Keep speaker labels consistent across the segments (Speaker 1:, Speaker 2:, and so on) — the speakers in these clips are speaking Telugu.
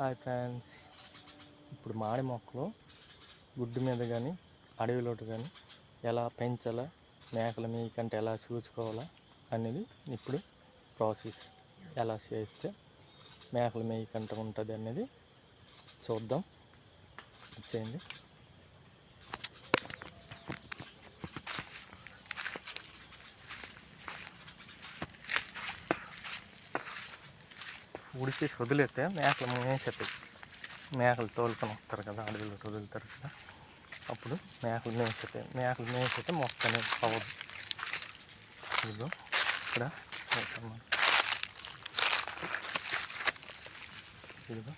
Speaker 1: Hi friends. ఇప్పుడు మాడి మొక్కలు గుడ్డు మీద కానీ అడవిలోటు కానీ ఎలా పెంచాలా మేకల మీకంటే ఎలా చూసుకోవాలా అనేది ఇప్పుడు ప్రాసెస్ ఎలా చేస్తే మేకల మేయకంట ఉంటుంది అనేది చూద్దాం. వచ్చేయండి ఉడిచేసి వదిలేస్తే మేకలు మేసేస్తాయి మేకలు తోలుకొని వస్తారు కదా అడవిలో వదులుతారు కదా. అప్పుడు మేకలు మేసేస్తాయి మేకలు మేసేస్తే మొక్క అనేది అవ్వదు ఇదిగో ఇక్కడ ఇదిగో.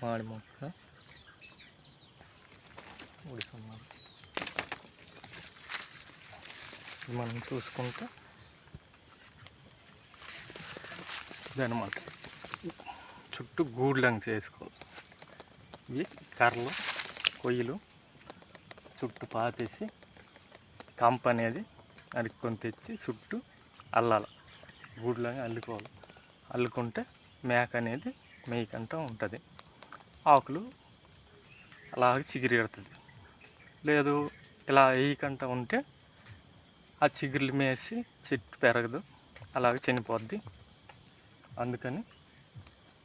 Speaker 1: మాడి మొక్క ఉడుకున్నారు ఇది మనం చూసుకుంటే ఇదనమాట చుట్టూ గూడ్లంగా చేసుకోవాలి ఇవి కర్రలు కొయ్యలు చుట్టూ పాతేసి కంప అనేది అరుక్కొని తెచ్చి చుట్టూ అల్లాలి. గూడ్లాగా అల్లుకోవాలి. అల్లుకుంటే మేక అనేది మేకంటూ ఉంటుంది. ఆకులు అలాగే చిగిరి కడుతుంది లేదు ఇలా వేయకుండా ఉంటే ఆ చిగుర్లు మేసి చెట్టు పెరగదు. అలాగే చనిపోద్ది. అందుకని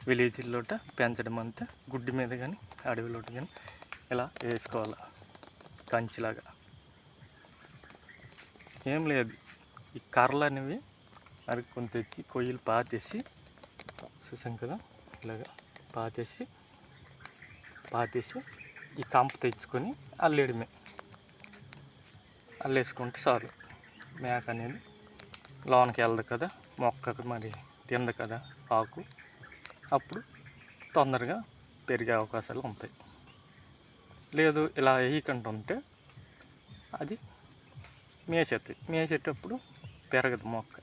Speaker 1: విలేజ్లోట పెంచడం అంతా గుడ్డి మీద కానీ అడవిలోట కానీ ఇలా వేసుకోవాలి. కంచిలాగా. ఏం లేదు. ఈ కర్రలు అనేవి అరుక్కొని తెచ్చి కొయ్యలు పాతేసి చూసాం కదా? ఇలాగా పాతేసి పాతేసి ఈ కంప తెచ్చుకొని అల్లేయడమే. అల్లేసుకుంటే చాలు. మేక అనేది లోనకి వెళ్ళదు కదా మొక్కకు మరి తింది కదా ఆకు అప్పుడు తొందరగా పెరిగే అవకాశాలు ఉంటాయి. లేదు ఇలా వేయకుండా ఉంటే అది మేసేస్తాయి మేసేటప్పుడు పెరగదు మొక్క.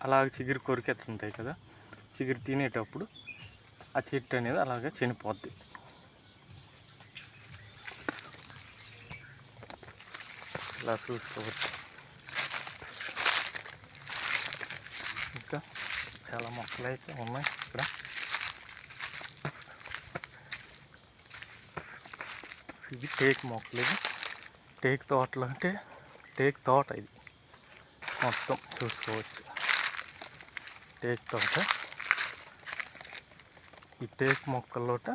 Speaker 1: అలాగ చిగురు కొరికెత్తుంటాయి కదా చిగురు తినేటప్పుడు ఆ చెట్టు అనేది అలాగే చనిపోద్ది. ఇలా చూసుకోవచ్చు. ఇంకా చాలా మొక్కలు అయితే ఉన్నాయి ఇక్కడ. ఇది టేక్ మొక్కలు ఇది. టేక్ తోటలు అంటే టేక్ తోట ఇది. మొత్తం చూసుకోవచ్చు. టేక్ తోట. ఈ టేక్ మొక్కల్లోట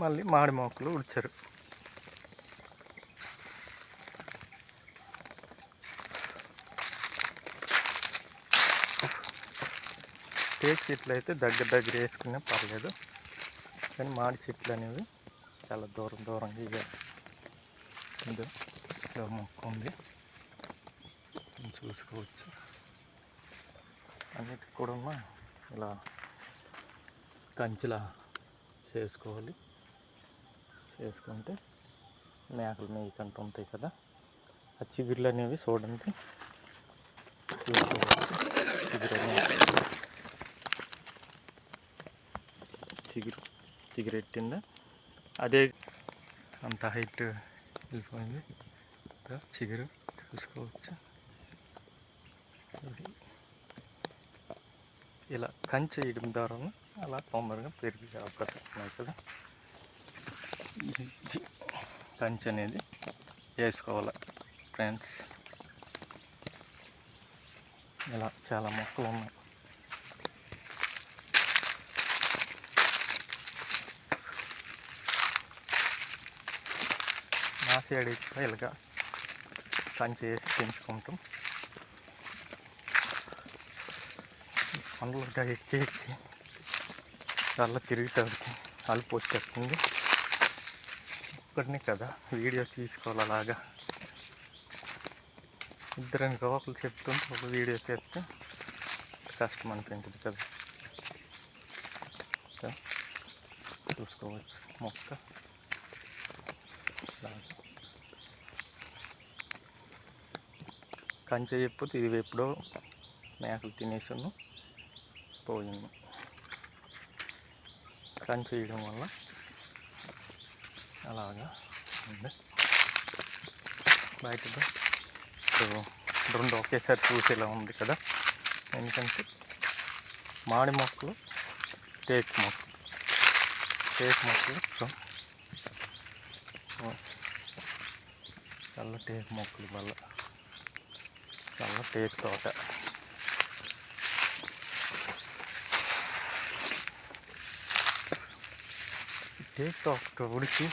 Speaker 1: మళ్ళీ మాడి మొక్కలు ఉడిచారు. టేక్ చెట్లు అయితే దగ్గర దగ్గర వేసుకునే పర్లేదు. కానీ మాడి చెట్లు అనేవి చాలా దూరం దూరంగా ఇవే. ఇదో మొక్క ఉంది. చూసుకోవచ్చు. అన్నిటి కూడా ఉన్న ఇలా కంచిలా చేసుకోవాలి. చేసుకుంటే మేకలు మేయకంటూ ఉంటాయి కదా. ఆ చిగురులు అనేవి చూడండి చూసుకోవచ్చు. చిగురు అనేవి చిగురు చిగురెట్టిందా? అదే అంత హైట్ వెళ్ళిపోయింది. చిగురు చూసుకోవచ్చు? ఇలా కంచె వేయడం ద్వారా అలా తొందరగా పెరిగే అవకాశం ఉన్నాయి కదా? కంచె అనేది వేసుకోవాలి ఫ్రెండ్స్. ఇలా చాలా మొక్కలు ఉన్నాయి. సైడ్ ఎక్కువ ఇలాగా సంచి వేసి పెంచుకుంటాం పండ్లు ఎక్కి ఎక్కి చాలా తిరుగుతాడికి అలుపు వచ్చేస్తుంది. ఒక్కడిని కదా వీడియో తీసుకోవాలి అలాగా. ఇద్దరిని ఒకరు చెప్తుంటే ఒక వీడియో చేస్తే కష్టం అనిపించదు కదా. చూసుకోవచ్చు. మొక్క. కంచె చెప్పితే ఇది ఎప్పుడో మేకలు తినేసాను పోయింది కంచె వేయడం వల్ల అలాగా ఉంది. బయటది సో రెండు ఒకేసారి చూసేలా ఉంది కదా. ఎందుకంటే మాడి మొక్కలు టేక్ మొక్కలు. టేక్ మొక్కలు సో చల్ల టేక్ మొక్కలు వల్ల చల్ల టేక్ తోట టేక్ తోట ఉడికి